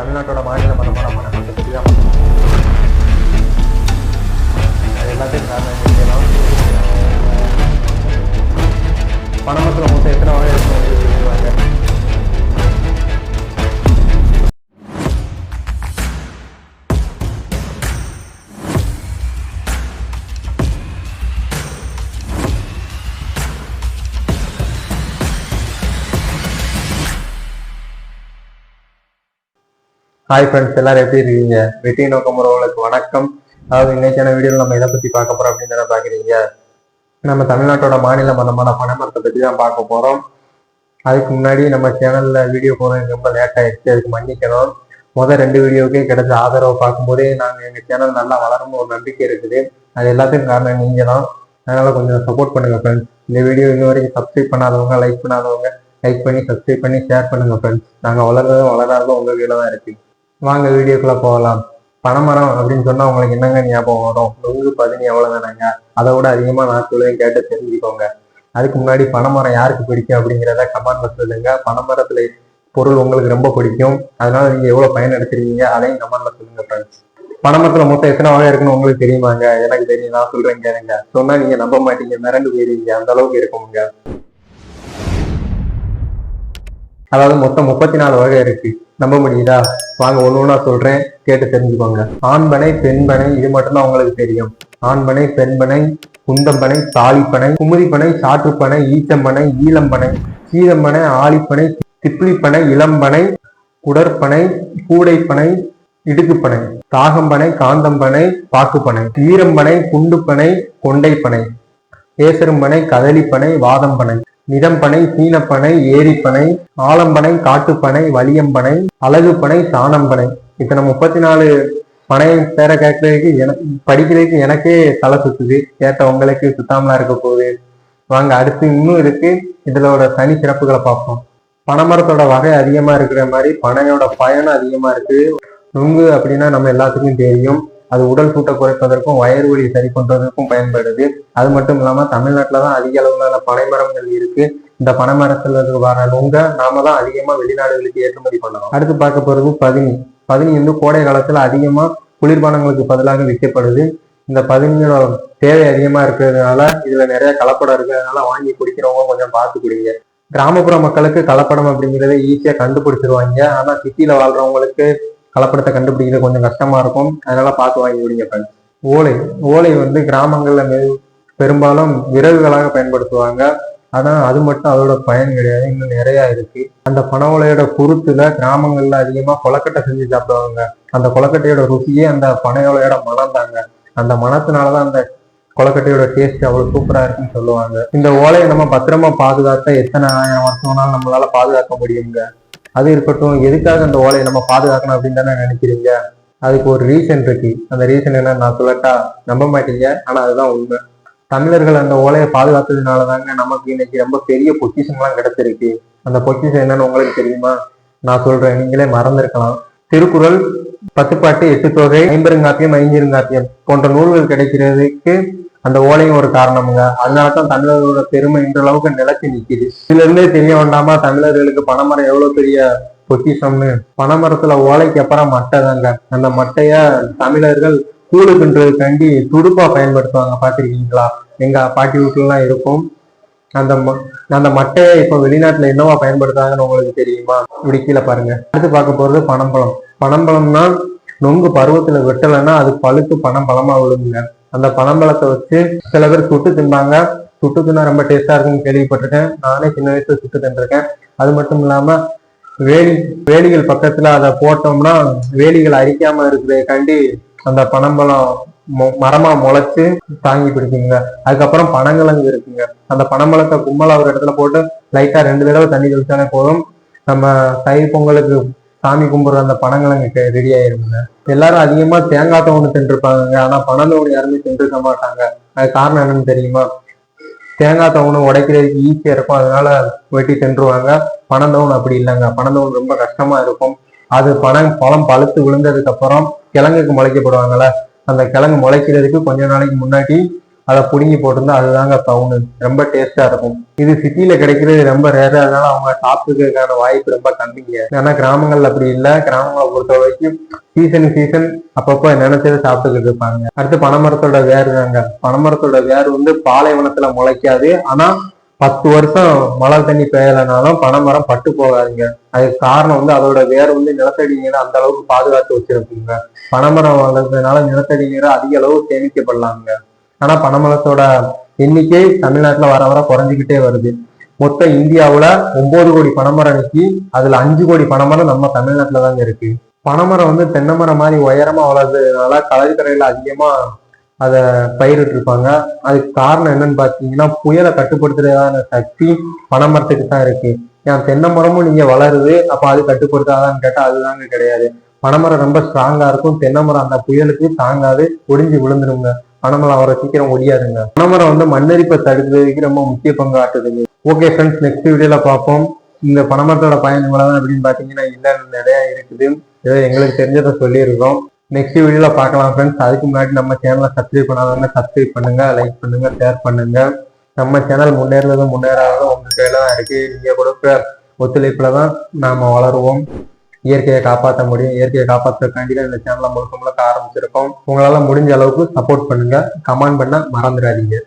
தமிழ்நாட்டோட மாநில மரம் மனத்தை பற்றி தான் அது எல்லாத்தையும் காரணம் நினைக்கலாம் பணமத்தில் மொத்தம் எத்தனை வகை இருக்குன்னு ஹாய் ஃப்ரெண்ட்ஸ் எல்லாரும் எப்படி இருக்கீங்க? வெற்றி நோக்கம் உறவுகளுக்கு வணக்கம். அதாவது இன்னைக்கான வீடியோவில் நம்ம எதை பத்தி பார்க்க போறோம் அப்படின்னு தானே பாக்குறீங்க நம்ம தமிழ்நாட்டோட மாநில மதமான பனைமரத்தை பத்தி தான் பார்க்க போறோம். அதுக்கு முன்னாடி நம்ம சேனல்ல வீடியோ போறது ரொம்ப லேட் ஆயிடுச்சு. அதுக்கு மன்னிக்கணும். முதல் ரெண்டு வீடியோக்கே கிடைச்ச ஆதரவை பார்க்கும்போதே நாங்கள் எங்கள் சேனல் நல்லா வளரும் ஒரு நம்பிக்கை இருக்குது. அது எல்லாத்துக்கும் காரணம் நீங்கள் தான் அதனால கொஞ்சம் சப்போர்ட் பண்ணுங்க ஃப்ரெண்ட்ஸ் இந்த வீடியோ இன்ன வரைக்கும் சப்ஸ்கிரைப் பண்ணாதவங்க லைக் பண்ணாதவங்க லைக் பண்ணி சப்ஸ்கிரைப் பண்ணி ஷேர் பண்ணுங்க ஃப்ரெண்ட்ஸ் நாங்கள் வளர்றதும் வளராததும் உங்கள் வீடு தான் இருக்குது வாங்க வீடியோக்குள்ள போகலாம். பனைமரம் அப்படின்னு சொன்னா உங்களுக்கு என்னங்க ஞாபகம் வரும்? நொங்கு பதினி எவ்வளவுதானங்க அதை விட அதிகமா நாட்களையும் கேட்டு தெரிஞ்சுக்கோங்க. அதுக்கு முன்னாடி பனைமரம் யாருக்கு பிடிக்கும் அப்படிங்கிறத கமெண்ட்ல சொல்லுங்க. பனைமரத்துல பொருள் உங்களுக்கு ரொம்ப பிடிக்கும். அதனால நீங்க எவ்வளவு பயன் எடுத்துருக்கீங்க அதையும் கமெண்ட்ல சொல்லுங்க ஃப்ரெண்ட்ஸ் பனைமரத்துல மொத்தம் எத்தனை வகை இருக்குன்னு உங்களுக்கு தெரியுமாங்க? எனக்கு தெரியும் நான் சொல்றேன் கேளுங்க. சொன்னா நீங்க நம்ப மாட்டீங்க மிரண்டு போயிருவீங்க. அந்த அளவுக்கு இருக்குங்க. அதாவது மொத்தம் முப்பத்தி நாலு வகை இருக்கு. நம்ப முடியுதா? வாங்க ஒண்ணு ஒண்ணா சொல்றேன் கேட்டு தெரிஞ்சுக்கோங்க. ஆண்பனை பெண்பனை இது மட்டும்தான் உங்களுக்கு தெரியும். ஆண்பனை பெண்பனை குந்தம்பனை தாலிப்பனை குமுதிப்பனை சாற்றுப்பனை ஈச்சம்பனை ஈழம்பனை சீதம்பனை ஆலிப்பனை திப்ளிப்பனை இளம்பனை குடற்பனை கூடைப்பனை இடுக்குப்பனை தாகம்பனை காந்தம்பனை பாக்குப்பனை ஈரம்பனை குண்டுப்பனை கொண்டைப்பனை ஏசரும்பனை கதலிப்பனை வாதம்பனை. நிதம்பனை சீனப்பனை ஏரிப்பனை ஆலம்பனை காட்டுப்பனை வலியம்பனை அழகுப்பனை சாணம்பனை. இத்தனை முப்பத்தி நாலு பனை பேரை கேட்கறதுக்கு என படிக்கிறதுக்கு எனக்கே தலை சுத்துது. கேட்ட உங்களுக்கு சுத்தாமலா இருக்க போகுது. வாங்க அடுத்து இன்னும் இருக்கு. இதோட தனி சிறப்புகளை பார்ப்போம். பனைமரத்தோட வகை அதிகமா இருக்கிற மாதிரி பனையோட பயனும் அதிகமா இருக்கு. நுங்கு அப்படின்னா நம்ம எல்லாத்துக்கும் தெரியும். அது உடல் சூட்டை குறைப்பதற்கும் வயிறு வலி சரி பண்றதற்கும் பயன்படுது. அது மட்டும் இல்லாம தமிழ்நாட்டுல தான் அதிக அளவுல பனைமரங்கள் இருக்கு. இந்த பனைமரத்துல வர நுங்க நாம தான் அதிகமா வெளிநாடுகளுக்கு ஏற்றுமதி பண்ணலாம் அடுத்து பார்க்க போறது பதினி. பதினி வந்து கோடை காலத்துல அதிகமா குளிர்பானங்களுக்கு பதிலாக விற்கப்படுது. இந்த பதினியோட தேவை அதிகமா இருக்கிறதுனால இதுல நிறைய கலப்படம் இருக்கிறதுனால வாங்கி குடிக்கிறவங்க கொஞ்சம் பார்த்து குடிங்க. கிராமப்புற மக்களுக்கு கலப்படம் அப்படிங்கிறத ஈஸியா கண்டுபிடிச்சிருவாங்க. ஆனா சிட்டியில வாழ்றவங்களுக்கு கலப்படத்தை கண்டுபிடிக்கிறது கொஞ்சம் கஷ்டமா இருக்கும். அதனால பார்த்து வாங்கி விடுங்க ஃப்ரெண்ட்ஸ் ஓலை ஓலை வந்து கிராமங்களில் மெ- பெரும்பாலும் விறகுகளாக பயன்படுத்துவாங்க. ஆனால் அது மட்டும் அதோட பயன் கிடையாது. இன்னும் நிறையா இருக்கு. அந்த பனை ஓலையோட குருத்துல கிராமங்கள்ல அதிகமா கொலக்கட்டை செஞ்சு சாப்பிடுவாங்க. அந்த கொலக்கட்டையோட ருசியே அந்த பனை ஓலையோட மனம் தாங்க. அந்த மனத்தினாலதான் அந்த கொலக்கட்டையோட டேஸ்ட் அவ்வளவு சூப்பரா இருக்குன்னு சொல்லுவாங்க. இந்த ஓலையை நம்ம பத்திரமா பாதுகாத்தா எத்தனை ஆயிரம் வருஷம்னாலும் நம்மளால பாதுகாக்க முடியுங்க. அது இருக்கட்டும் எதுக்காக அந்த ஓலையை நம்ம பாதுகாக்கணும் அப்படின்னு தானே நினைக்கிறீங்க? அதுக்கு ஒரு ரீசன் இருக்கு. அந்த ரீசன் என்ன? நான் சொல்லட்டா? நம்ப மாட்டீங்க. ஆனா அதுதான் உண்மை. தமிழர்கள் அந்த ஓலையை பாதுகாத்ததுனால தாங்க நமக்கு இன்னைக்கு ரொம்ப பெரிய பொக்கிஷன்லாம் கிடைச்சிருக்கு. அந்த பொக்கிஷன் என்னன்னு உங்களுக்கு தெரியுமா? நான் சொல்றேன். நீங்களே மறந்துருக்கலாம். திருக்குறள் பத்துப்பாட்டு எட்டு தொகை ஐம்பெருங்காப்பியம் ஐஞ்சிருங்காப்பியம் போன்ற நூல்கள் கிடைக்கிறதுக்கு அந்த ஓலையும் ஒரு காரணமுங்க. அதனாலதான் தமிழர்களோட பெருமை இன்றளவுக்கு நிலைச்சு நிக்குது. இதுல இருந்தே தெரிய வேண்டாமா? தமிழர்களுக்கு பனைமரம் எவ்வளவு பெரிய பொக்கிஷம்னு? பனைமரத்துல ஓலைக்கு அப்புறம் மட்டை தாங்க. அந்த மட்டைய தமிழர்கள் கூடு பின்றதுக்காண்டி துடுப்பா பயன்படுத்துவாங்க. பாத்திருக்கீங்களா எங்க பாட்டி வீட்டுல எல்லாம் இருக்கும். அந்த ம- அந்த மட்டையை இப்ப வெளிநாட்டுல என்னவா பயன்படுத்தாங்கன்னு உங்களுக்கு தெரியுமா? இப்படி கீழே பாருங்க. அடுத்து பார்க்க போறது பனம்பழம். பனம்பழம்னா நொங்கு பருவத்துல வெட்டலைன்னா அது பழுத்து பனம் பழமா விழுங்குங்க. அந்த பனம்பழத்தை வச்சு சில பேர் சுட்டு தின்பாங்க. சுட்டு தின்னா ரொம்ப டேஸ்டா இருக்குன்னு கேள்விப்பட்டிருக்கேன். நானே சின்ன வயசுல சுட்டு தின்றிருக்கேன். அது மட்டும் இல்லாம வேலி வேலிகள் பக்கத்துல அதை போட்டோம்னா வேலிகள் அரிக்காம இருக்கிறதுக்காண்டி அந்த பனம்பழம் மொ- மரமா முளைச்சு தாங்கி பிடிக்குங்க. அதுக்கப்புறம் பனங்கிழங்கு இருக்குங்க. அந்த பனம்பழத்தை கும்பலா ஒரு இடத்துல போட்டு லைட்டா ரெண்டு தடவை தண்ணி தெளிச்சாலே போதும். நம்ம தை பொங்கலுக்கு சாமி கும்பிடுற அந்த பனங்கிழங்கு ரெடி ஆயிருங்க எல்லாரும் அதிகமா தேங்காய் தோணு தின்றுருப்பாங்க ஆனா பனந்தோணு யாருமே தின்றுக்க மாட்டாங்க. அது காரணம் என்னன்னு தெரியுமா? தேங்காய் தவணு உடைக்கிறதுக்கு ஈஸியா இருக்கும். அதனால வெட்டி தின்றுவாங்க. பனந்தவன் அப்படி இல்லைங்க. பனந்தவன் ரொம்ப கஷ்டமா இருக்கும். அது பனம் பழம் பழுத்து விழுந்ததுக்கு அப்புறம் கிழங்குக்கு முளைக்கப்படுவாங்கல்ல. அந்த கிழங்கு முளைக்கிறதுக்கு கொஞ்ச நாளைக்கு முன்னாடி அதை புடுங்கி போட்டிருந்தா அதுதாங்க பவுனு ரொம்ப டேஸ்டா இருக்கும். இது சிட்டில கிடைக்கிறது ரொம்ப ரேரா அதனால அவங்க சாப்பிட்டுக்கிறதுக்கான வாய்ப்பு ரொம்ப கம்மிங்க. ஏன்னா கிராமங்கள்ல அப்படி இல்லை. கிராமங்களை பொறுத்த வரைக்கும் சீசன் சீசன் அப்பப்போ நினைச்சதை சாப்பிட்டுக்கிட்டு இருப்பாங்க. அடுத்து பனைமரத்தோட வேர் தாங்க பனைமரத்தோட வேர் வந்து பாலைவனத்துல முளைக்காது. ஆனா பத்து வருஷம் மழை தண்ணி பெய்யலைனாலும் பனைமரம் பட்டு போகாதுங்க. அதுக்கு காரணம் வந்து அதோட வேர் வந்து நிலத்தடி நீரை அந்த அளவுக்கு பாதுகாத்து வச்சிருக்குங்க. பனைமரம் வளர்றதுனால நிலத்தடி நீரை அதிக அளவு சேமிக்கப்படலாங்க. ஆனா பனைமரத்தோட எண்ணிக்கை தமிழ்நாட்டுல வர வர குறைஞ்சிக்கிட்டே வருது. மொத்தம் இந்தியாவுல ஒன்பது கோடி பனைமரம் நிக்கி அதுல அஞ்சு கோடி பனைமரம் நம்ம தமிழ்நாட்டுல தாங்க இருக்கு. பனைமரம் வந்து தென்னை மரம் மாதிரி உயரமா வளர்றதுனால கடற்கரையில அதிகமா அதை பயிரிட்டு இருப்பாங்க அதுக்கு காரணம் என்னன்னு பாத்தீங்கன்னா புயலை கட்டுப்படுத்துறதான சக்தி பனைமரத்துக்கு தான் இருக்கு. ஏன் தென்னை மரமும் நீங்க வளருது அப்ப அது கட்டுப்படுத்தாதான்னு கேட்டா அதுதாங்க கிடையாது. பனைமரம் ரொம்ப ஸ்ட்ராங்கா இருக்கும். தென்னை மரம் அந்த புயலுக்கு தாங்காது ஒடிஞ்சு விழுந்துருங்க. பனைமரம் அவரை சீக்கிரம் ஒடியாதுங்க பனைமரம் வந்து மண்ணரிப்பை தடுக்கிறதுக்கு ரொம்ப முக்கிய பங்கு ஆட்டுதுங்க ஓகே ஃப்ரெண்ட்ஸ் நெக்ஸ்ட் வீடியோல பார்ப்போம். இந்த பனைமரத்தோட பயன்கள் அப்படின்னு பாத்தீங்கன்னா இல்ல நிறைய இருக்குது. ஏதோ எங்களுக்கு தெரிஞ்சதை சொல்லியிருக்கோம். நெக்ஸ்ட் வீடியோல பார்க்கலாம் ஃப்ரெண்ட்ஸ் அதுக்கு முன்னாடி நம்ம சேனலை சப்ஸ்கிரைப் பண்ணாதவங்க சப்ஸ்கிரைப் பண்ணுங்க லைக் பண்ணுங்க ஷேர் பண்ணுங்க. நம்ம சேனல் முன்னேறதும் முன்னேறாததும் உங்க கையில தான் இருக்கு. நீங்க கொடுக்குற ஒத்துழைப்புல தான் நாம வளருவோம். இயற்கையை காப்பாற்ற முடியும். இயற்கையை காப்பாற்றுறதுக்காண்டி தான் இந்த சேனலை முழுக்க முழுக்க ஆரம்பிச்சிருக்கோம். உங்களால முடிஞ்ச அளவுக்கு சப்போர்ட் பண்ணுங்க. கமெண்ட் பண்ண மறந்துடாதீங்க.